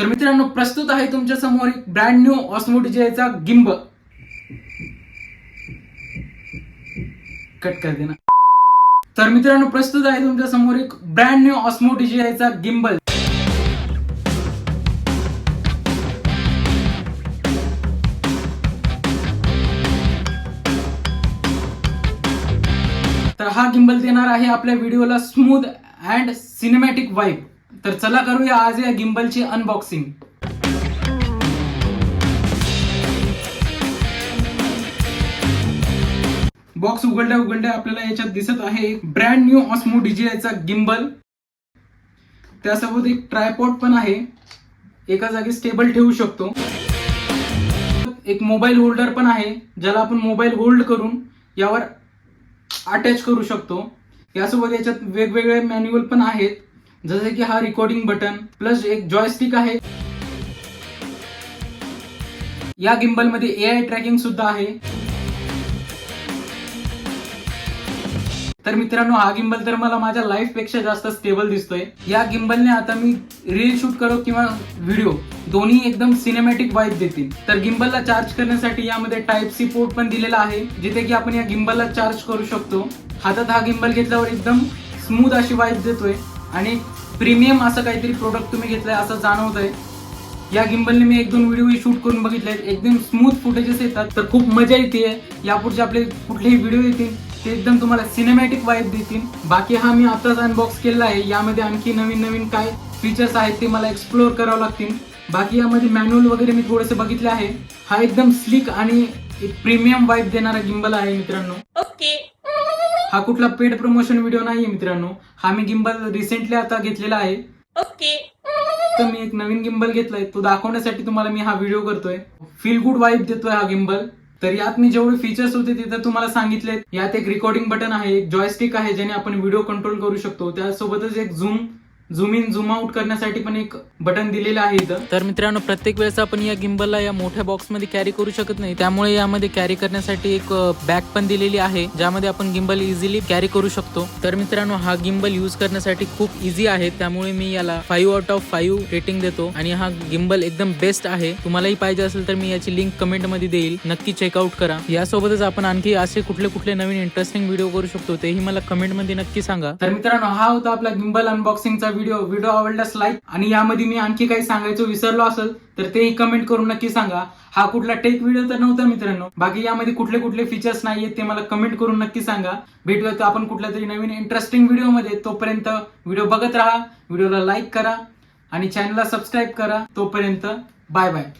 तर मित्रांनो प्रस्तुत आहे तुमच्यासमोर एक ब्रँड न्यू ऑस्मो डीजेचा गिंब. कट कर देना. तर मित्रांनो प्रस्तुत आहे तुमच्यासमोर एक ब्रँड न्यू ऑस्मो डीजेचा गिंबल तर हा गिंबल देणार आहे आपल्या व्हिडिओला स्मूथ अँड सिनेमॅटिक वाईब तर चला करूया आज या गिंबलची अनबॉक्सिंग बॉक्स उघडल्या उघडल्या आपल्याला याच्यात दिसत आहे एक ब्रँड न्यू ऑस्मो डीजीआयचा गिंबल त्यासोबत एक ट्रायपॉड पण आहे. एका जागी स्टेबल ठेवू शकतो. एक मोबाईल होल्डर पण आहे ज्याला आपण मोबाईल होल्ड करून यावर अटॅच करू शकतो. यासोबत याच्यात वेगवेगळे मॅन्युअल पण आहेत. जसे की हा रेकॉर्डिंग बटन प्लस एक जॉयस्टिक आहे. या गिम्बलमध्ये ए आय ट्रॅकिंग सुद्धा आहे. तर मित्रांनो हा गिंबल तर मला माझ्या लाईफपेक्षा जास्त स्टेबल दिसतोय. या गिंबलने आता मी रील शूट करो किंवा व्हिडिओ दोन्ही एकदम सिनेमॅटिक वाईब देतील. तर गिंबलला चार्ज करण्यासाठी यामध्ये टाईप सी पोर्ट पण दिलेला आहे जिथे की आपण या गिंबलला चार्ज करू शकतो. हातात हा गिंबल घेतल्यावर एकदम स्मूथ अशी वाईब देतोय. आणि प्रीमियम असं काहीतरी प्रोडक्ट तुम्ही घेतलंय असं जाणवत आहे या गिंबलने मी एक दोन व्हिडिओ शूट करून बघितले एकदम स्मूथ फुटेजेस येतात. तर खूप मजा येते. यापुढचे आपले कुठलेही व्हिडिओ येतील ते एकदम तुम्हाला सिनेमॅटिक वाईब देतील. बाकी हा मी आताच अनबॉक्स केलेला आहे. यामध्ये आणखी नवीन नवीन काय फीचर्स आहेत ते मला एक्सप्लोअर करावं लागतील. बाकी यामध्ये मॅन्युअल वगैरे मी थोडेसे बघितले आहे. हा एकदम स्लिक आणि एक प्रीमियम वाईब देणारा गिंबल आहे मित्रांनो. ओके हा कुठला पेड प्रमोशन व्हिडिओ नाहीये मित्रांनो. हा मी गिंबल रिसेंटली आता घेतलेला आहे. ओके तर मी एक नवीन गिंबल घेतलाय. तो दाखवण्यासाठी तुम्हाला मी हा व्हिडिओ करतोय. फील गुड वाईब देतोय हा गिंबल तर यात मी जेवढे फीचर्स होते ते तर तुम्हाला सांगितले यात एक रेकॉर्डिंग बटन आहे एक जॉयस्टिक आहे ज्याने आपण व्हिडिओ कंट्रोल करू शकतो. त्यासोबतच एक zoom zoom in zoom out करण्यासाठी पण एक बटन दिलेलं आहे इथं. तर मित्रांनो प्रत्येक वेळेस आपण या गिंबलला या मोठ्या बॉक्समध्ये कॅरी करू शकत नाही. त्यामुळे यामध्ये कॅरी करण्यासाठी एक बॅग पण दिलेली आहे ज्यामध्ये आपण गिंबल इझिली कॅरी करू शकतो. तर मित्रांनो हा गिंबल यूज करण्यासाठी खूप इझी आहे. त्यामुळे मी याला five out of five rating देतो. आणि हा गिंबल एकदम बेस्ट आहे. तुम्हालाही पाहिजे असेल तर मी याची लिंक कमेंटमध्ये देईल. नक्की चेकआउट करा. यासोबतच आपण आणखी असे कुठले कुठले नवीन इंटरेस्टिंग व्हिडिओ करू शकतो तेही मला कमेंटमध्ये नक्की सांगा. तर मित्रांनो हा होता आपला गिंबल अनबॉक्सिंगचा व्हिडिओ व्हिडिओ आवडल्यास लाईक आणि यामध्ये मी आणखी काही सांगायचं विसरलो असेल तर तेही कमेंट करून नक्की सांगा. हा कुठला टेक व्हिडिओ तर नव्हता मित्रांनो. बाकी यामध्ये कुठले कुठले फीचर्स नाहीयेत ते मला कमेंट करून नक्की सांगा. भेटूया तर आपण कुठल्या तरी नवीन इंटरेस्टिंग व्हिडिओमध्ये तोपर्यंत व्हिडिओ बघत राहा व्हिडिओला लाईक करा आणि चॅनलला सबस्क्राईब करा. तोपर्यंत बाय बाय